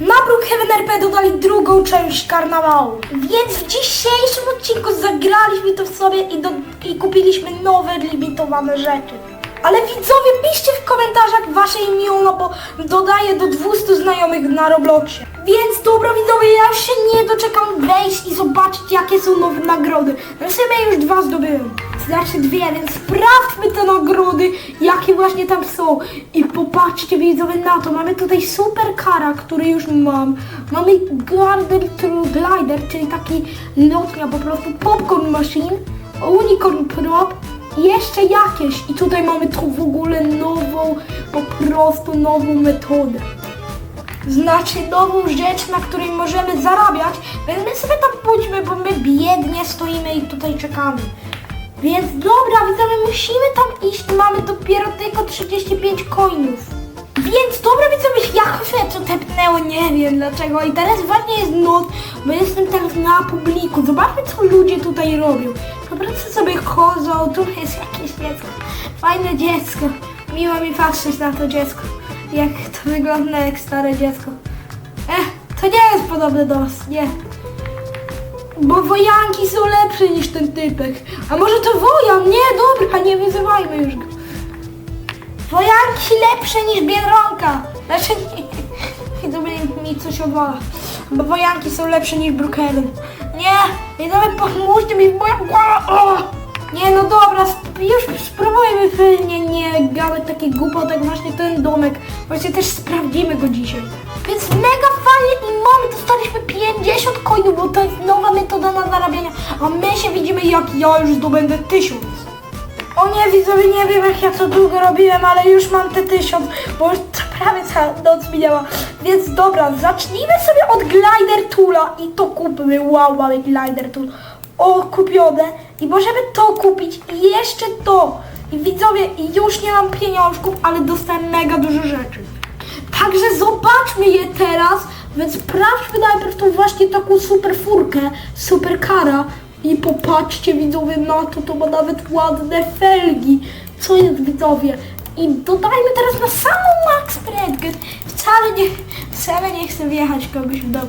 Na Brookhaven RP dodali drugą część karnawału. Więc w dzisiejszym odcinku zagraliśmy to w sobie i, do, i kupiliśmy nowe limitowane rzeczy. Ale widzowie, piszcie w komentarzach wasze imiona, bo dodaję do 200 znajomych na Robloxie. Więc dobra widzowie, ja się nie doczekam wejść i zobaczyć jakie są nowe nagrody. No w sumie już dwa zdobyłem. Znaczy dwie, więc sprawdźmy te nagrody, jakie właśnie tam są. I popatrzcie widzowie na to. Mamy tutaj super kara, który już mam. Mamy Glider True Glider, czyli taki lotnia po prostu popcorn machine, unicorn prop jeszcze jakieś. I tutaj mamy tu w ogóle nową, po prostu nową metodę. Znaczy nową rzecz, na której możemy zarabiać, więc my sobie tam pójdźmy, bo my biednie stoimy i tutaj czekamy. Więc dobra, widzowie, musimy tam iść, mamy dopiero tylko 35 coinów. Więc dobra, widzowie, jak się to tepnęło, nie wiem dlaczego. I teraz właśnie jest noc, bo jestem teraz na publiku. Zobaczmy, co ludzie tutaj robią. Po prostu sobie chodzą, tu jest jakieś dziecko. Fajne dziecko. Miło mi patrzeć na to dziecko. Jak to wygląda jak stare dziecko. Eh, to nie jest podobne do nas, nie. Bo wojanki są lepsze niż ten typek. A może to wojan? Nie, dobra, nie wyzywajmy już go. Wojanki lepsze niż Biedronka. Znaczy, nie, to mi, coś obala. Bo wojanki są lepsze niż Brookhaven. Nie, nawet pomóżcie mi w moją głowę. Nie, no dobra, już spróbujmy pewnie nie gadać takich głupotek, właśnie ten domek. Właśnie też sprawdzimy go dzisiaj. Więc mega fajnie i mamy, dostaliśmy 50 coinów, bo to jest nowa metoda na zarabianie. A my się widzimy jak ja już zdobędę 1000. O nie, widzowie, nie wiem jak ja to długo robiłem, ale już mam te tysiąc, bo już prawie cała noc minęła. Więc dobra, zacznijmy sobie od Glider Toola i to kupmy. Wow, mamy Glider Tool. O, kupione. I możemy to kupić i jeszcze to. I widzowie, już nie mam pieniążków, ale dostałem mega dużo rzeczy. Także zobaczmy je teraz, więc sprawdźmy najpierw tą właśnie taką super furkę, super kara. I popatrzcie widzowie na to, to ma nawet ładne felgi. Co jest widzowie? I dodajmy teraz na samą max prędkość. Wcale nie, wcale nie chcę wjechać kogoś w dom.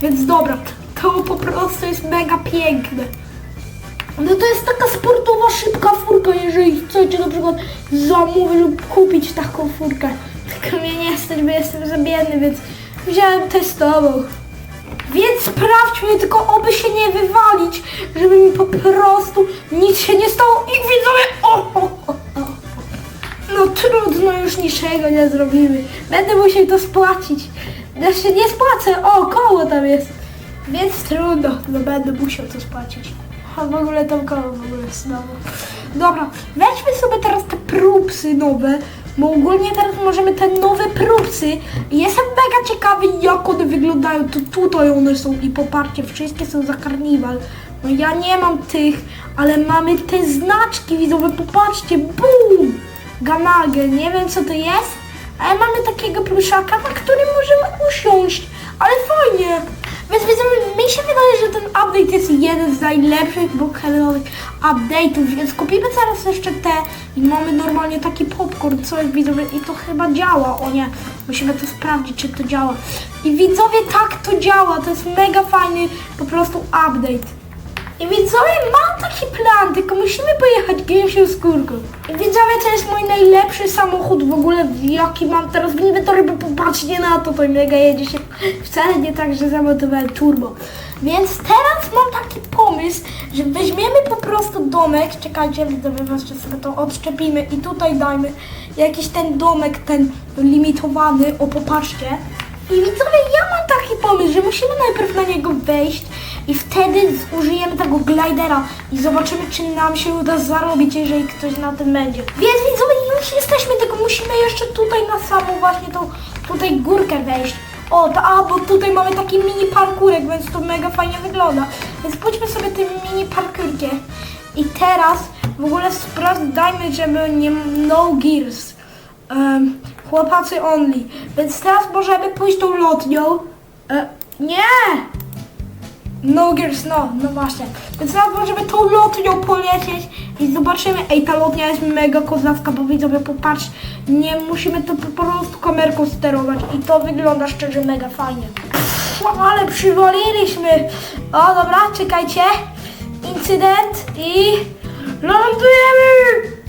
Więc dobra, to po prostu jest mega piękne. No to jest taka sportowa, szybka furka, jeżeli chcecie na przykład zamówić lub kupić taką furkę. Tylko mnie nie stać, bo jestem za biedny, więc wziąłem testową. Więc sprawdźmy, tylko oby się nie wywalić, żeby mi po prostu nic się nie stało i widzowie, o, o, o, o. No trudno, już niczego nie zrobimy. Będę musiał to spłacić. Znaczy nie spłacę, o, koło tam jest. Więc trudno, no będę musiał to spłacić. A w ogóle tam koło w ogóle znowu. Dobra, weźmy sobie teraz te próbsy nowe, bo ogólnie teraz możemy te nowe próbsy. Jestem mega ciekawy jak one wyglądają, to tutaj one są i poparcie, wszystkie są za karniwal. No ja nie mam tych, ale mamy te znaczki widzowe, popatrzcie, BUM! Ganagę, nie wiem co to jest, ale mamy takiego pluszaka, na którym możemy usiąść, ale fajnie. Więc widzowie, mi się wydaje, że ten update jest jeden z najlepszych Brookhavenowych update'ów, więc kupimy teraz jeszcze te i mamy normalnie taki popcorn, co jest widzowie i to chyba działa, o nie, musimy to sprawdzić, czy to działa. I widzowie, tak to działa, to jest mega fajny po prostu update. I widzowie, mam taki plan, tylko musimy pojechać gęsią skórką. I widzowie, to jest mój najlepszy samochód w ogóle, jaki mam teraz inwentory, bo popatrzcie na to, to mega jedzie się wcale nie tak, że zamontowałem turbo. Więc teraz mam taki pomysł, że weźmiemy po prostu domek, czekajcie, widzowie, jeszcze sobie to odczepimy i tutaj dajmy jakiś ten domek, ten limitowany, o popatrzcie. I widzowie, ja mam taki pomysł, że musimy najpierw na niego wejść i wtedy użyjemy tego glidera i zobaczymy, czy nam się uda zarobić, jeżeli ktoś na tym będzie. Więc widzowie, już jesteśmy, tylko musimy jeszcze tutaj na samą właśnie tą tutaj górkę wejść. O, to, a, bo tutaj mamy taki mini parkurek, więc to mega fajnie wygląda. Więc pójdźmy sobie tym mini parkurkiem. I teraz w ogóle sprawdzajmy, żeby nie no gears. Um, chłopacy only. Więc teraz możemy pójść tą lotnią. E, nie! No Gears, no, no właśnie. Więc teraz możemy tą lotnią polecieć i zobaczymy. Ej, ta lotnia jest mega kozacka, bo widzowie, popatrz, nie musimy to po prostu kamerką sterować i to wygląda szczerze mega fajnie. Pff, ale przywaliliśmy. O, dobra, czekajcie. Incydent i lądujemy.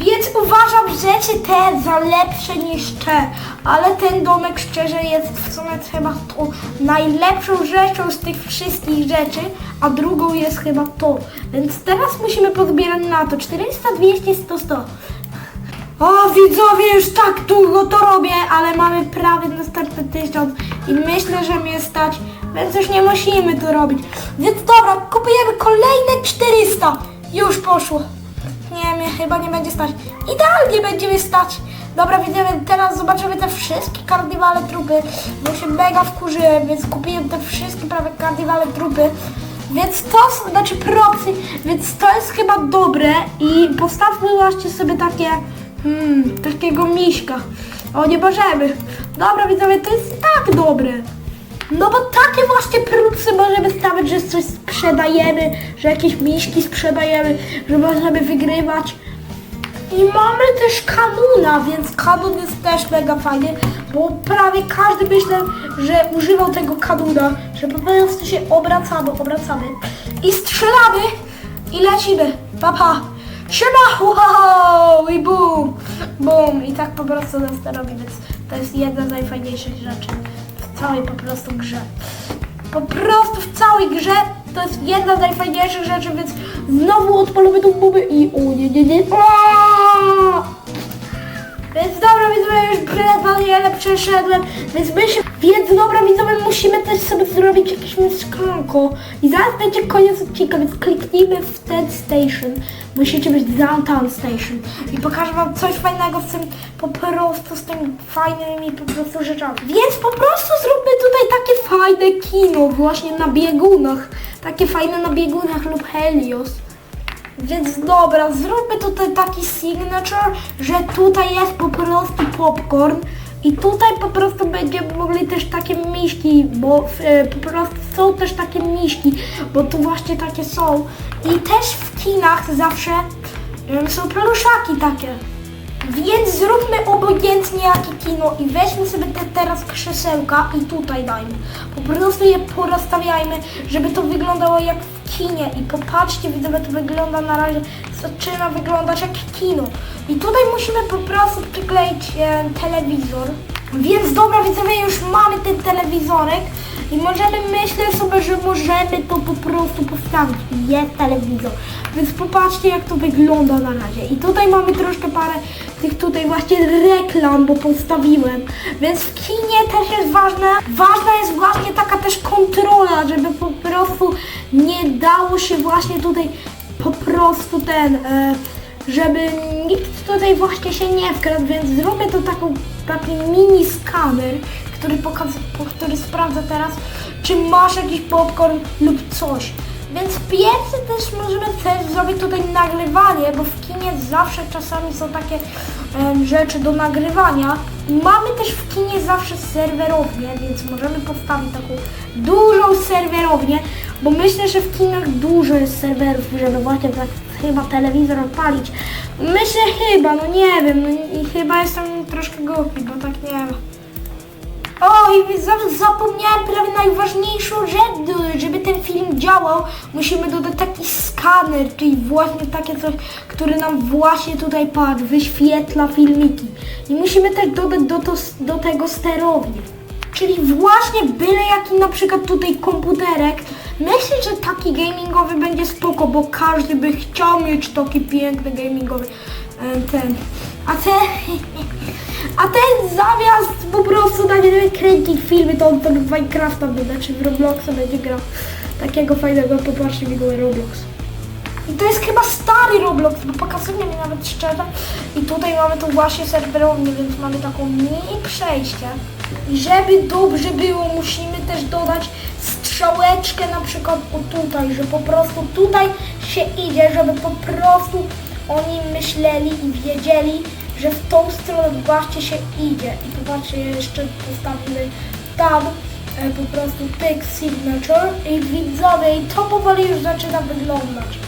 Więc uważam rzeczy te za lepsze niż te, ale ten domek szczerze jest w sumie chyba tą najlepszą rzeczą z tych wszystkich rzeczy, a drugą jest chyba to. Więc teraz musimy pozbierać na to 400, 200, 100, 100. O widzowie, już tak długo to robię, ale mamy prawie następny tysiąc i myślę, że mnie stać, więc już nie musimy to robić. Więc dobra, kupujemy kolejne 400. Już poszło. Nie, mnie chyba nie będzie stać. Idealnie będzie mi stać. Dobra, widzimy, teraz zobaczymy te wszystkie karniwale trupy, bo się mega wkurzyłem, więc kupiłem te wszystkie prawie karniwale trupy. Więc to są, znaczy procy, więc to jest chyba dobre i postawmy właśnie sobie takie, hmm, takiego miśka. O, nie możemy. Dobra, widzowie, to jest tak dobre. No bo takie właśnie próbce możemy stawiać, że coś sprzedajemy, że jakieś miśki sprzedajemy, że możemy wygrywać. I mamy też kanuna, więc kanun jest też mega fajny, bo prawie każdy myślę, że używał tego kanuna, że po prostu się obracamy, obracamy i strzelamy i lecimy. Papa. Siema! Wow! I bum! Bum! I tak po prostu nas to robi, więc to jest jedna z najfajniejszych rzeczy całej po prostu grze. Po prostu w całej grze to jest jedna z najfajniejszych rzeczy, więc znowu odpalamy tą bubę i o nie, nie, nie. Aaaa! Więc dobra widzowie, już wiele przeszedłem, więc my się... Więc dobra widzowie, musimy też sobie zrobić jakieś mieszkanko. I zaraz będzie koniec odcinka, więc kliknijmy w ten station. Musicie być downtown station. I pokażę wam coś fajnego z tym, po prostu z tymi fajnymi po prostu rzeczami. Więc po prostu zróbmy tutaj takie fajne kino właśnie na biegunach. Takie fajne na biegunach lub Helios. Więc dobra, zróbmy tutaj taki signature, że tutaj jest po prostu popcorn i tutaj po prostu będziemy mogli też takie miśki, bo e, po prostu są też takie miśki, bo tu właśnie takie są. I też w kinach zawsze e, są pluszaki takie. Więc zróbmy obojętnie jakie kino i weźmy sobie te teraz krzesełka i tutaj dajmy. Po prostu je porozstawiajmy, żeby to wyglądało jak w kinie. I popatrzcie, widzowie, to wygląda na razie, zaczyna wyglądać jak kino. I tutaj musimy po prostu przykleić e, telewizor. Więc dobra, widzowie, już mamy ten telewizorek i możemy, myślę sobie, że możemy to po prostu postawić. Jest telewizor. Więc popatrzcie, jak to wygląda na razie. I tutaj mamy troszkę parę tych tutaj właśnie reklam, bo postawiłem. Więc w kinie też jest ważne, ważna jest właśnie taka też kontrola, żeby po prostu nie dało się właśnie tutaj po prostu ten... E, żeby nikt tutaj właśnie się nie wkradł, więc zrobię to taką, taki mini skaner, który, który sprawdza teraz, czy masz jakiś popcorn lub coś. Więc pierwszy też możemy też zrobić tutaj nagrywanie, bo w kinie zawsze czasami są takie em, rzeczy do nagrywania. I mamy też w kinie zawsze serwerownię, więc możemy postawić taką dużą serwerownię, bo myślę, że w kinach dużo jest serwerów, żeby właśnie tak chyba telewizor odpalić. Myślę chyba, no nie wiem, no i chyba jestem troszkę głupi, bo tak nie wiem. O, i za- zapomniałem prawie najważniejszą rzecz, żeby ten film działał, musimy dodać taki skaner, czyli właśnie takie coś, który nam właśnie tutaj patrz, wyświetla filmiki. I musimy też dodać do, to, do tego sterownię. Czyli właśnie byle jaki na przykład tutaj komputerek. Myślę, że taki gamingowy będzie spoko, bo każdy by chciał mieć taki piękny gamingowy e, ten. A ten, a ten zamiast po prostu na nie kręcić filmy, to on to w Minecrafta będzie, czy w Robloxa będzie grał. Takiego fajnego, popatrzcie mi go Roblox. I to jest chyba stary Roblox, bo pokazuje mi nawet szczerze. I tutaj mamy tu właśnie serwerownię, więc mamy taką mini przejście. I żeby dobrze było, musimy też dodać strzałeczkę na przykład o tutaj, że po prostu tutaj się idzie, żeby po prostu oni myśleli i wiedzieli, że w tą stronę właśnie się idzie. I popatrzcie, jeszcze postawimy tam e, po prostu pyk signature i widzowie i to powoli już zaczyna wyglądać.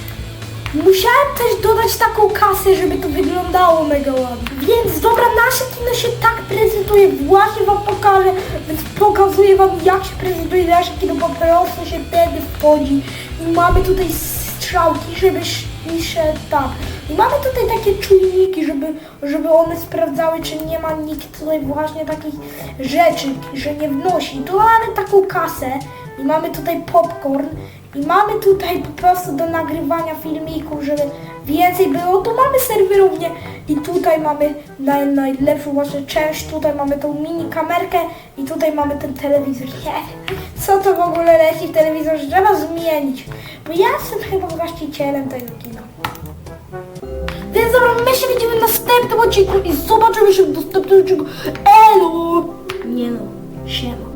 Musiałem też dodać taką kasę, żeby to wyglądało mega ładnie. Więc dobra, nasze kino się tak prezentuje, właśnie wam pokażę, więc pokazuję wam jak się prezentuje nasze kino, po prostu się wtedy wchodzi. I mamy tutaj strzałki, żeby pisze tak. I mamy tutaj takie czujniki, żeby, żeby one sprawdzały, czy nie ma nikt tutaj właśnie takich rzeczy, że nie wnosi. Tu mamy taką kasę i mamy tutaj popcorn i mamy tutaj po prostu do nagrywania filmików, żeby więcej było. Tu mamy serwerownię i tutaj mamy naj, najlepszą właśnie część. Tutaj mamy tą mini kamerkę i tutaj mamy ten telewizor. Nie, co to w ogóle leci w telewizorze? Trzeba zmienić, bo ja jestem chyba właścicielem tego kina. Więc dobra, my się widzimy w następnym odcinku i zobaczymy się w następnym odcinku. Elo! Nie no, siema.